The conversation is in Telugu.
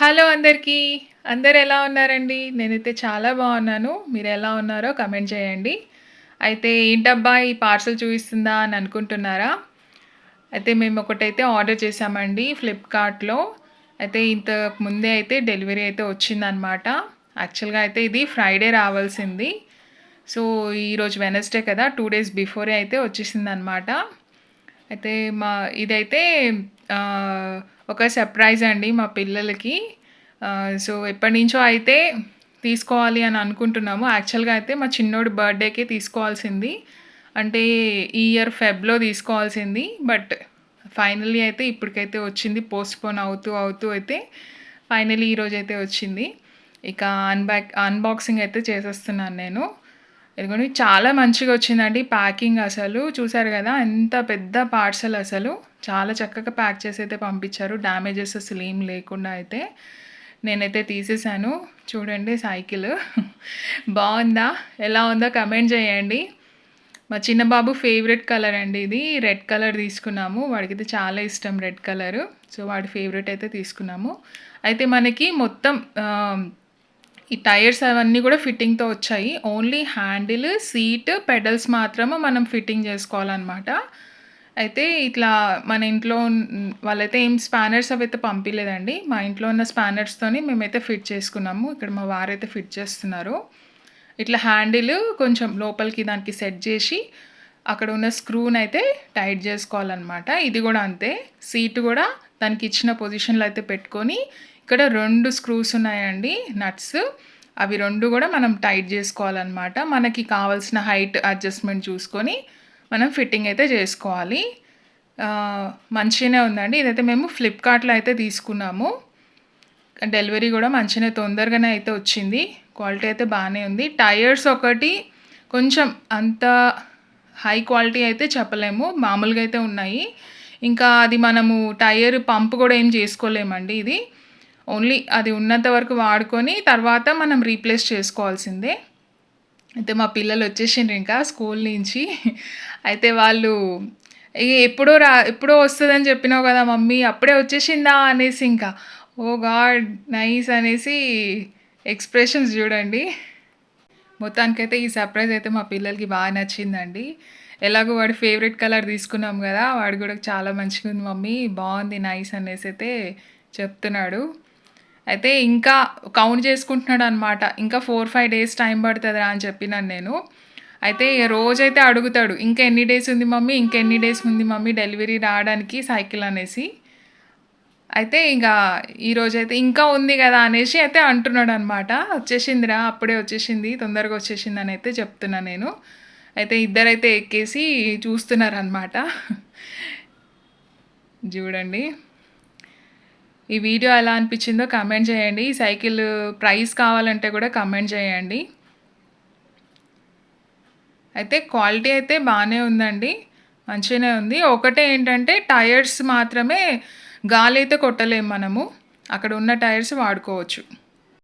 హలో అందరికీ. అందరు ఎలా ఉన్నారండి? నేనైతే చాలా బాగున్నాను. మీరు ఎలా ఉన్నారో కమెంట్ చేయండి. అయితే ఏంటబ్బా ఈ పార్సల్ చూపిస్తుందా అని అనుకుంటున్నారా? అయితే మేము ఒకటైతే ఆర్డర్ చేసామండి ఫ్లిప్కార్ట్లో. అయితే ఇంతకు ముందే అయితే డెలివరీ అయితే వచ్చిందనమాట. యాక్చువల్గా అయితే ఇది ఫ్రైడే రావాల్సింది. సో ఈరోజు వెనస్డే కదా టూ డేస్ బిఫోరే అయితే వచ్చేసిందనమాట. అయితే మా ఇదైతే ఒక సర్ప్రైజ్ అండి మా పిల్లలకి. సో ఎప్పటి నుంచో అయితే తీసుకోవాలి అని అనుకుంటున్నాము. యాక్చువల్గా అయితే మా చిన్నోడి బర్త్డేకే తీసుకోవాల్సింది. అంటే ఈ ఇయర్ ఫెబ్లో తీసుకోవాల్సింది. బట్ ఫైనల్లీ అయితే ఇప్పటికైతే వచ్చింది. పోస్ట్పోన్ అవుతూ అవుతూ అయితే ఫైనలీ ఈరోజు అయితే వచ్చింది. ఇక అన్బాక్ అన్బాక్సింగ్ అయితే చేసేస్తున్నాను నేను. ఇదిగోండి చాలా మంచిగా వచ్చిందండి ప్యాకింగ్ అసలు. చూసారు కదా ఎంత పెద్ద పార్సల్ అసలు. చాలా చక్కగా ప్యాక్ చేసి అయితే పంపించారు. డ్యామేజెస్ అసలు ఏం లేకుండా అయితే నేనైతే తీసేసాను చూడండి సైకిల్. బాగుందా? ఎలా ఉందో కమెంట్ చేయండి. మా చిన్న బాబు ఫేవరెట్ కలర్ అండి ఇది. రెడ్ కలర్ తీసుకున్నాము. వాడికి అయితే చాలా ఇష్టం రెడ్ కలర్. సో వాడి ఫేవరెట్ అయితే తీసుకున్నాము. అయితే మనకి మొత్తం ఈ టైర్స్ అవన్నీ కూడా ఫిట్టింగ్తో వచ్చాయి. ఓన్లీ హ్యాండిల్ సీట్ పెడల్స్ మాత్రమే మనం ఫిట్టింగ్ చేసుకోవాలన్నమాట. అయితే ఇట్లా మన ఇంట్లో వాళ్ళైతే ఏం స్పానర్స్ అవి అయితే పంపించలేదండి మా ఇంట్లో ఉన్న స్పానర్స్తోని మేమైతే ఫిట్ చేసుకున్నాము. ఇక్కడ మా వారైతే ఫిట్ చేస్తున్నారు. ఇట్లా హ్యాండిల్ కొంచెం లోపలికి దానికి సెట్ చేసి అక్కడ ఉన్న స్క్రూని అయితే టైట్ చేసుకోవాలన్నమాట. ఇది కూడా అంతే. సీట్ కూడా దానికి ఇచ్చిన పొజిషన్లో అయితే పెట్టుకొని ఇక్కడ రెండు స్క్రూస్ ఉన్నాయండి నట్స్ అవి రెండు కూడా మనం టైట్ చేసుకోవాలన్నమాట. మనకి కావాల్సిన హైట్ అడ్జస్ట్మెంట్ చూసుకొని మనం ఫిట్టింగ్ అయితే చేసుకోవాలి. మంచిగానే ఉందండి. ఇదైతే మేము ఫ్లిప్కార్ట్లో అయితే తీసుకున్నాము. డెలివరీ కూడా మంచిగానే తొందరగానే అయితే వచ్చింది. క్వాలిటీ అయితే బాగానే ఉంది. టైర్స్ ఒకటి కొంచెం అంత హై క్వాలిటీ అయితే చెప్పలేము. మామూలుగా అయితే ఉన్నాయి. ఇంకా అది మనము టైర్ పంప్ కూడా ఏం చేసుకోలేమండి ఇది. ఓన్లీ అది ఉన్నంత వరకు వాడుకొని తర్వాత మనం రీప్లేస్ చేసుకోవాల్సిందే. అయితే మా పిల్లలు వచ్చేసిండ్రు ఇంకా స్కూల్ నుంచి. అయితే వాళ్ళు "ఇక ఎప్పుడో రా ఎప్పుడో వస్తుందని చెప్పినావు కదా మమ్మీ అప్పుడే వచ్చేసిందా? అనేసి ఇంకా ఓ గాడ్ నైస్ అనేసి ఎక్స్ప్రెషన్స్ చూడండి. మొత్తానికైతే ఈ సర్ప్రైజ్ అయితే మా పిల్లలకి బాగా నచ్చిందండి. ఎలాగో వాడి ఫేవరెట్ కలర్ తీసుకున్నాం కదా వాడు కూడా చాలా మంచిగా ఉంది మమ్మీ బాగుంది నైస్ అనేసి అయితే చెప్తున్నాడు. అయితే ఇంకా కౌంట్ చేసుకుంటున్నాడు అనమాట ఇంకా ఫోర్ ఫైవ్ డేస్ టైం పడుతుందా అని చెప్పినాను నేను. అయితే రోజైతే అడుగుతాడు ఇంకా ఎన్ని డేస్ ఉంది మమ్మీ? ఇంకా ఎన్ని డేస్ ఉంది మమ్మీ డెలివరీ రావడానికి సైకిల్ అనేసి. అయితే ఇంకా ఈరోజు అయితే ఇంకా ఉంది కదా అనేసి అయితే అంటున్నాడు అనమాట వచ్చేసిందిరా అప్పుడే వచ్చేసింది తొందరగా వచ్చేసింది అని అయితే చెప్తున్నా నేను. అయితే ఇద్దరైతే ఎక్కేసి చూస్తున్నారు అనమాట చూడండి. ఈ వీడియో ఎలా అనిపించిందో కమెంట్ చేయండి. ఈ సైకిల్ ప్రైస్ కావాలంటే కూడా కమెంట్ చేయండి. అయితే క్వాలిటీ అయితే బాగానే ఉందండి. మంచిగానే ఉంది. ఒకటే ఏంటంటే టైర్స్ మాత్రమే గాలి అయితే కొట్టలేము మనము. అక్కడ ఉన్న టైర్స్ వాడుకోవచ్చు.